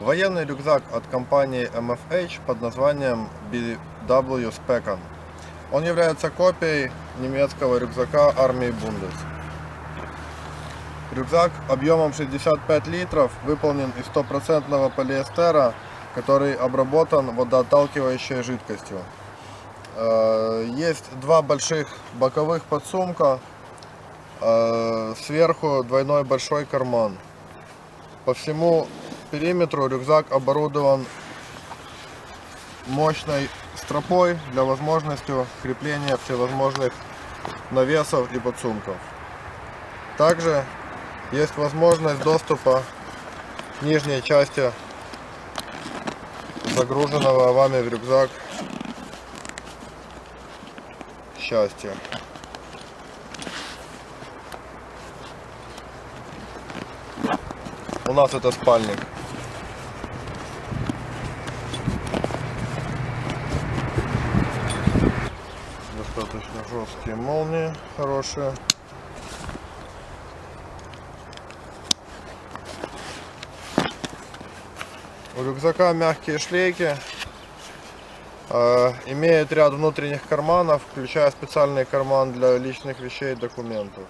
Военный рюкзак от компании MFH под названием BW Specan. Он является копией немецкого рюкзака армии Bundes. Рюкзак объемом 65 литров выполнен из стопроцентного полиэстера, который обработан водоотталкивающей жидкостью. Э, Есть два больших боковых подсумка, э, сверху двойной большой карман. По всему периметру рюкзак оборудован мощной стропой для возможности крепления всевозможных навесов и подсумков. Также есть возможность доступа к нижней части загруженного вами в рюкзак счастья. У нас это спальник. Достаточно жесткие молнии, хорошие. У рюкзака мягкие шлейки. Э, Имеет ряд внутренних карманов, включая специальный карман для личных вещей и документов.